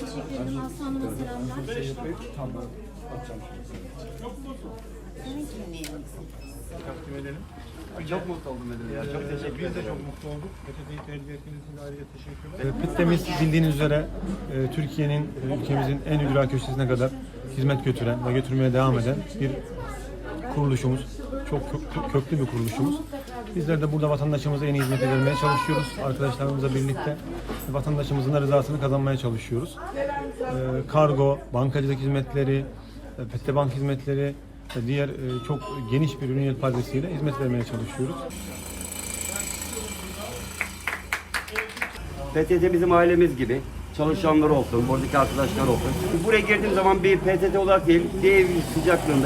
Teşekkür ederim. Aslı Hanım'a selamlar. Çok mutlu oldum dedim ya. Çok teşekkür ederim. Biz de çok mutlu olduk. PTT'yi tercih ettiğiniz için ayrıca teşekkürler. Pittemiz bildiğiniz üzere e, Türkiye'nin, e, ülkemizin en ücra köşesine kadar hizmet götüren ve götürmeye devam eden bir kuruluşumuz. Çok kö- köklü bir kuruluşumuz. Bizler de burada vatandaşımıza en iyi hizmeti vermeye çalışıyoruz. Arkadaşlarımızla birlikte vatandaşımızın da rızasını kazanmaya çalışıyoruz. E, Kargo, bankacılık hizmetleri, e, Pette Bank hizmetleri diğer e, çok geniş bir ürün yelpazesiyle hizmet vermeye çalışıyoruz. PTT bizim ailemiz gibi. Çalışanlar olsun, buradaki arkadaşlar olsun. Buraya girdiğim zaman bir PTT olarak değil, bir ev sıcaklığında